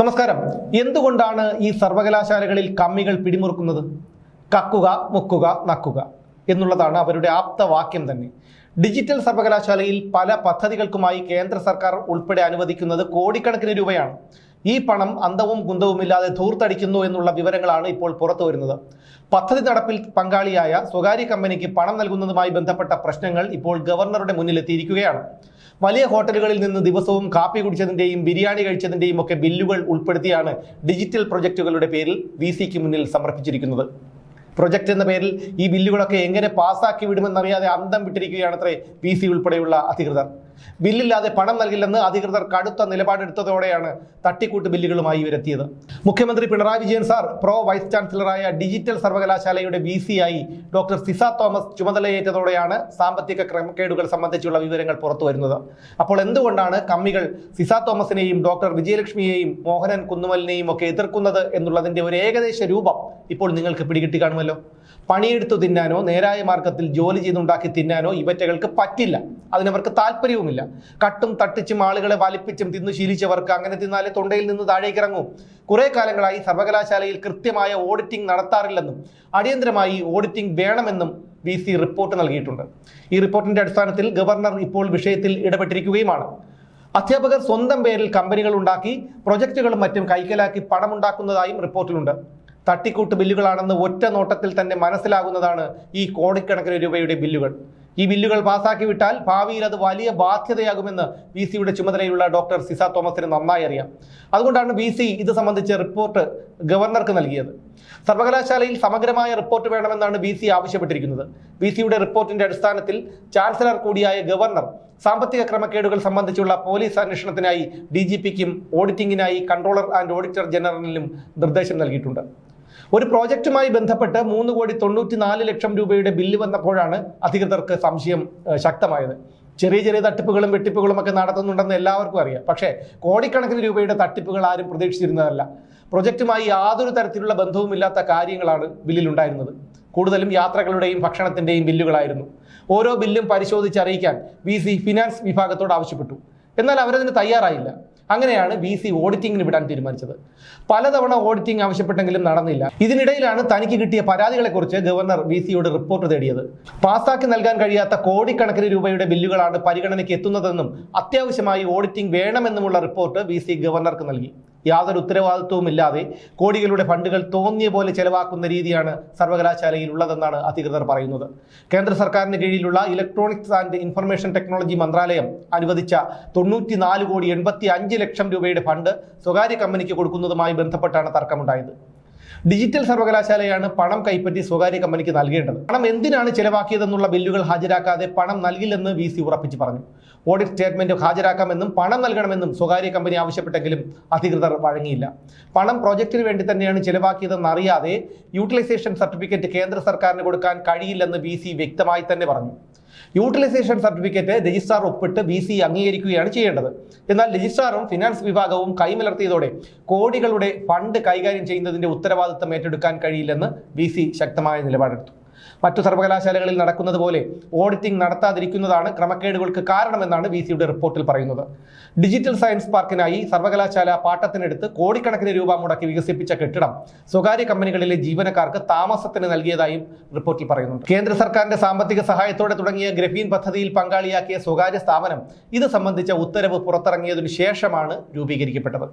നമസ്കാരം. എന്തുകൊണ്ടാണ് ഈ സർവകലാശാലകളിൽ കമ്മികൾ പിടിമുറുക്കുന്നത്? കക്കുക മുക്കുക നക്കുക എന്നുള്ളതാണ് അവരുടെ ആപ്തവാക്യം തന്നെ. ഡിജിറ്റൽ സർവകലാശാലയിൽ പല പദ്ധതികൾക്കുമായി കേന്ദ്ര സർക്കാർ ഉൾപ്പെടെ അനുവദിക്കുന്നത് കോടിക്കണക്കിന് രൂപയാണ്. ഈ പണം അന്തവും കുന്തവുമില്ലാതെ ധൂർത്തടിക്കുന്നു എന്നുള്ള വിവരങ്ങളാണ് ഇപ്പോൾ പുറത്തു വരുന്നത്. പദ്ധതി നടപ്പിൽ പങ്കാളിയായ സ്വകാര്യ കമ്പനിക്ക് പണം നൽകുന്നതുമായി ബന്ധപ്പെട്ട പ്രശ്നങ്ങൾ ഇപ്പോൾ ഗവർണറുടെ മുന്നിലെത്തിയിരിക്കുകയാണ്. വലിയ ഹോട്ടലുകളിൽ നിന്ന് ദിവസവും കാപ്പി കുടിച്ചതിന്റെയും ബിരിയാണി കഴിച്ചതിന്റെയും ഒക്കെ ബില്ലുകൾ ഉൾപ്പെടുത്തിയാണ് ഡിജിറ്റൽ പ്രൊജക്റ്റുകളുടെ പേരിൽ വി സിക്ക് മുന്നിൽ സമർപ്പിച്ചിരിക്കുന്നത്. പ്രൊജക്ട് എന്ന പേരിൽ ഈ ബില്ലുകളൊക്കെ എങ്ങനെ പാസ്സാക്കി വിടുമെന്നറിയാതെ അന്തം വിട്ടിരിക്കുകയാണത്രേ വി സി ഉൾപ്പെടെയുള്ള അധികൃതർ. ബില്ലില്ലാതെ പണം നൽകില്ലെന്ന് അധികൃതർ കടുത്ത നിലപാടെടുത്തതോടെയാണ് തട്ടിക്കൂട്ട് ബില്ലുകളുമായി ഇവരെത്തിയത്. മുഖ്യമന്ത്രി Pinarayi Vijayan sir pro vice ചാൻസലറായ digital സർവകലാശാലയുടെ വി സിയായി ഡോക്ടർ സിസ തോമസ് ചുമതലയേറ്റതോടെയാണ് സാമ്പത്തിക ക്രമക്കേടുകൾ സംബന്ധിച്ചുള്ള വിവരങ്ങൾ പുറത്തുവരുന്നത്. അപ്പോൾ എന്തുകൊണ്ടാണ് കമ്മികൾ സിസ തോമസിനെയും ഡോക്ടർ വിജയലക്ഷ്മിയെയും മോഹനൻ കുന്നുമലിനെയും ഒക്കെ എതിർക്കുന്നത് എന്നുള്ളതിന്റെ ഒരു ഏകദേശ രൂപം ഇപ്പോൾ നിങ്ങൾക്ക് പിടികിട്ടി കാണുമല്ലോ? പണിയെടുത്തു തിന്നാനോ നേരായ മാർഗത്തിൽ ജോലി ചെയ്തുണ്ടാക്കി തിന്നാനോ ഇവറ്റകൾക്ക് പറ്റില്ല. അതിനവർക്ക് താല്പര്യവുമില്ല. കട്ടും തട്ടിച്ചും ആളുകളെ വലിപ്പിച്ചും തിന്നു ശീലിച്ചവർക്ക് അങ്ങനെ തിന്നാലേ തൊണ്ടയിൽ നിന്ന് താഴേക്ക് ഇറങ്ങും കുറെ കാലങ്ങളായി സർവകലാശാലയിൽ കൃത്യമായ ഓഡിറ്റിംഗ് നടത്താറില്ലെന്നും അടിയന്തരമായി ഓഡിറ്റിംഗ് വേണമെന്നും വി സി റിപ്പോർട്ട് നൽകിയിട്ടുണ്ട്. ഈ റിപ്പോർട്ടിന്റെ അടിസ്ഥാനത്തിൽ ഗവർണർ ഇപ്പോൾ വിഷയത്തിൽ ഇടപെട്ടിരിക്കുകയുമാണ്. അധ്യാപകർ സ്വന്തം പേരിൽ കമ്പനികൾ ഉണ്ടാക്കി പ്രൊജക്റ്റുകളും മറ്റും കൈക്കലാക്കി പണമുണ്ടാക്കുന്നതായും റിപ്പോർട്ടിലുണ്ട്. തട്ടിക്കൂട്ട് ബില്ലുകളാണെന്ന് ഒറ്റ നോട്ടത്തിൽ തന്നെ മനസ്സിലാകുന്നതാണ് ഈ കോടിക്കണക്കിന് രൂപയുടെ ബില്ലുകൾ. ഈ ബില്ലുകൾ പാസാക്കി വിട്ടാൽ ഭാവിയിൽ അത് വലിയ ബാധ്യതയാകുമെന്ന് വി സിയുടെ ചുമതലയുള്ള ഡോക്ടർ സിസ തോമസിന് നന്നായി അറിയാം. അതുകൊണ്ടാണ് വി സി ഇത് സംബന്ധിച്ച് റിപ്പോർട്ട് ഗവർണർക്ക് നൽകിയത്. സർവകലാശാലയിൽ സമഗ്രമായ റിപ്പോർട്ട് വേണമെന്നാണ് ബി സി ആവശ്യപ്പെട്ടിരിക്കുന്നത്. ബി സിയുടെ റിപ്പോർട്ടിന്റെ അടിസ്ഥാനത്തിൽ ചാൻസലർ കൂടിയായ ഗവർണർ സാമ്പത്തിക ക്രമക്കേടുകൾ സംബന്ധിച്ചുള്ള പോലീസ് അന്വേഷണത്തിനായി ഡി ജി പിക്കും ഓഡിറ്റിംഗിനായി കൺട്രോളർ ആൻഡ് ഓഡിറ്റർ ജനറലിനും നിർദ്ദേശം നൽകിയിട്ടുണ്ട്. ഒരു പ്രോജക്റ്റുമായി ബന്ധപ്പെട്ട് മൂന്ന് കോടി തൊണ്ണൂറ്റി നാല് ലക്ഷം രൂപയുടെ ബില്ല് വന്നപ്പോഴാണ് അധികൃതർക്ക് സംശയം ശക്തമായത്. ചെറിയ ചെറിയ തട്ടിപ്പുകളും വെട്ടിപ്പുകളും ഒക്കെ നടത്തുന്നുണ്ടെന്ന് എല്ലാവർക്കും അറിയാം. പക്ഷേ കോടിക്കണക്കിന് രൂപയുടെ തട്ടിപ്പുകൾ ആരും പ്രതീക്ഷിച്ചിരുന്നതല്ല. പ്രൊജക്റ്റുമായി യാതൊരു തരത്തിലുള്ള ബന്ധവുമില്ലാത്ത കാര്യങ്ങളാണ് ബില്ലിലുണ്ടായിരുന്നത്. കൂടുതലും യാത്രകളുടെയും ഭക്ഷണത്തിന്റെയും ബില്ലുകളായിരുന്നു. ഓരോ ബില്ലും പരിശോധിച്ച് അറിയിക്കാൻ വി ഫിനാൻസ് വിഭാഗത്തോട് ആവശ്യപ്പെട്ടു. എന്നാൽ അവരതിന് തയ്യാറായില്ല. അങ്ങനെയാണ് വി സി ഓഡിറ്റിംഗിന് വിടാൻ തീരുമാനിച്ചത്. പലതവണ ഓഡിറ്റിംഗ് ആവശ്യപ്പെട്ടെങ്കിലും നടന്നില്ല. ഇതിനിടയിലാണ് തനിക്ക് കിട്ടിയ പരാതികളെക്കുറിച്ച് ഗവർണർ വി സിയോട് റിപ്പോർട്ട് തേടിയത്. പാസ്സാക്കി നൽകാൻ കഴിയാത്ത കോടിക്കണക്കിന് രൂപയുടെ ബില്ലുകളാണ് പരിഗണനയ്ക്ക് എത്തുന്നതെന്നും അത്യാവശ്യമായി ഓഡിറ്റിംഗ് വേണമെന്നുമുള്ള റിപ്പോർട്ട് സി ഗവർണർക്ക് നൽകി. യാതൊരു ഉത്തരവാദിത്വവും ഇല്ലാതെ കോടികളുടെ ഫണ്ടുകൾ തോന്നിയ പോലെ ചെലവാക്കുന്ന രീതിയാണ് സർവകലാശാലയിൽ ഉള്ളതെന്നാണ് അധികൃതർ പറയുന്നത്. കേന്ദ്ര സർക്കാരിന് കീഴിലുള്ള ഇലക്ട്രോണിക്സ് ആൻഡ് ഇൻഫർമേഷൻ ടെക്നോളജി മന്ത്രാലയം അനുവദിച്ച തൊണ്ണൂറ്റിനാല് കോടി എൺപത്തി അഞ്ച് ലക്ഷം രൂപയുടെ ഫണ്ട് സ്വകാര്യ കമ്പനിക്ക് കൊടുക്കുന്നതുമായി ബന്ധപ്പെട്ടാണ് തർക്കമുണ്ടായത്. ഡിജിറ്റൽ സർവകലാശാലയാണ് പണം കൈപ്പറ്റി സ്വകാര്യ കമ്പനിക്ക് നൽകേണ്ടത്. പണം എന്തിനാണ് ചെലവാക്കിയതെന്നുള്ള ബില്ലുകൾ ഹാജരാക്കാതെ പണം നൽകില്ലെന്ന് വി സി ഉറപ്പിച്ചു പറഞ്ഞു. ഓഡിറ്റ് സ്റ്റേറ്റ്മെന്റ് ഹാജരാക്കാമെന്നും പണം നൽകണമെന്നും സ്വകാര്യ കമ്പനി ആവശ്യപ്പെട്ടെങ്കിലും അധികൃതർ വഴങ്ങിയില്ല. പണം പ്രോജക്റ്റിന് വേണ്ടി തന്നെയാണ് ചെലവാക്കിയതെന്ന് അറിയാതെ യൂട്ടിലൈസേഷൻ സർട്ടിഫിക്കറ്റ് കേന്ദ്ര സർക്കാരിന് കൊടുക്കാൻ കഴിയില്ലെന്ന് വി വ്യക്തമായി തന്നെ പറഞ്ഞു. യൂട്ടിലൈസേഷൻ സർട്ടിഫിക്കറ്റ് രജിസ്ട്രാർ ഒപ്പിട്ട് ബി സി അംഗീകരിക്കുകയാണ് ചെയ്യേണ്ടത്. എന്നാൽ രജിസ്ട്രാറും ഫിനാൻസ് വിഭാഗവും കൈമലർത്തിയതോടെ കോടികളുടെ ഫണ്ട് കൈകാര്യം ചെയ്യുന്നതിന്റെ ഉത്തരവാദിത്തം ഏറ്റെടുക്കാൻ കഴിയില്ലെന്ന് സി ശക്തമായ നിലപാടെടുത്തു. മറ്റു സർവകലാശാലകളിൽ നടക്കുന്നത് പോലെ ഓഡിറ്റിംഗ് നടത്താതിരിക്കുന്നതാണ് ക്രമക്കേടുകൾക്ക് കാരണമെന്നാണ് വി സിയുടെ റിപ്പോർട്ടിൽ പറയുന്നത്. ഡിജിറ്റൽ സയൻസ് പാർക്കിനായി സർവകലാശാല പാട്ടത്തിനെടുത്ത് കോടിക്കണക്കിന് രൂപ മുടക്കി വികസിപ്പിച്ച കെട്ടിടം സ്വകാര്യ കമ്പനികളിലെ ജീവനക്കാർക്ക് താമസത്തിന് നൽകിയതായും റിപ്പോർട്ടിൽ പറയുന്നുണ്ട്. കേന്ദ്ര സർക്കാരിന്റെ സാമ്പത്തിക സഹായത്തോടെ തുടങ്ങിയ ഗ്രഫീൻ പദ്ധതിയിൽ പങ്കാളിയാക്കിയ സ്വകാര്യ സ്ഥാപനം ഇത് സംബന്ധിച്ച ഉത്തരവ് പുറത്തിറങ്ങിയതിനു ശേഷമാണ് രൂപീകരിക്കപ്പെട്ടത്.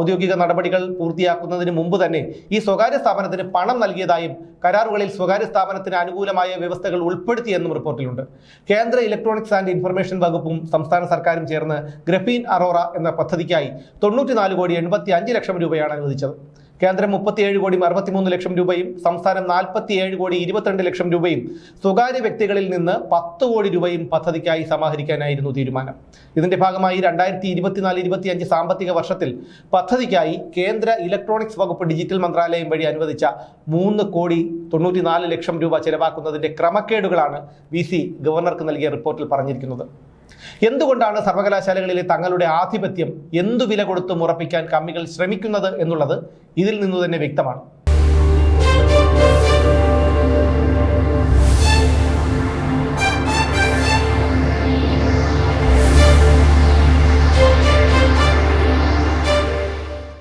ഔദ്യോഗിക നടപടികൾ പൂർത്തിയാക്കുന്നതിന് മുമ്പ് തന്നെ ഈ സ്വകാര്യ സ്ഥാപനത്തിന് പണം നൽകിയതായും കരാറുകളിൽ സ്വകാര്യ സ്ഥാപനത്തിന് അനുകൂലമായ വ്യവസ്ഥകൾ ഉൾപ്പെടുത്തിയെന്നും റിപ്പോർട്ടിലുണ്ട്. കേന്ദ്ര ഇലക്ട്രോണിക്സ് ആൻഡ് ഇൻഫർമേഷൻ വകുപ്പും സംസ്ഥാന സർക്കാരും ചേർന്ന് ഗ്രഫീൻ അറോറ എന്ന പദ്ധതിക്കായി തൊണ്ണൂറ്റിനാല് കോടി എൺപത്തി ലക്ഷം രൂപയാണ് അനുവദിച്ചത്. കേന്ദ്രം മുപ്പത്തിയേഴ് കോടി അറുപത്തിമൂന്ന് ലക്ഷം രൂപയും സംസ്ഥാനം നാൽപ്പത്തിയേഴ് കോടി ഇരുപത്തിരണ്ട് ലക്ഷം രൂപയും സ്വകാര്യ വ്യക്തികളിൽ നിന്ന് പത്ത് കോടി രൂപയും പദ്ധതിക്കായി സമാഹരിക്കാനായിരുന്നു തീരുമാനം. ഇതിന്റെ ഭാഗമായി രണ്ടായിരത്തി ഇരുപത്തിനാല് ഇരുപത്തിയഞ്ച് സാമ്പത്തിക വർഷത്തിൽ പദ്ധതിക്കായി കേന്ദ്ര ഇലക്ട്രോണിക്സ് വകുപ്പ് ഡിജിറ്റൽ മന്ത്രാലയം വഴി അനുവദിച്ച മൂന്ന് കോടി തൊണ്ണൂറ്റിനാല് ലക്ഷം രൂപ ചെലവാക്കുന്നതിന്റെ ക്രമക്കേടുകളാണ് വി ഗവർണർക്ക് നൽകിയ റിപ്പോർട്ടിൽ പറഞ്ഞിരിക്കുന്നത്. എന്തുകൊണ്ടാണ് സർവകലാശാലകളിലെ തങ്ങളുടെ ആധിപത്യം എന്തു വില കൊടുത്തും ഉറപ്പിക്കാൻ കമ്മികൾ ശ്രമിക്കുന്നത് എന്നുള്ളത് ഇതിൽ നിന്നു തന്നെ വ്യക്തമാണ്.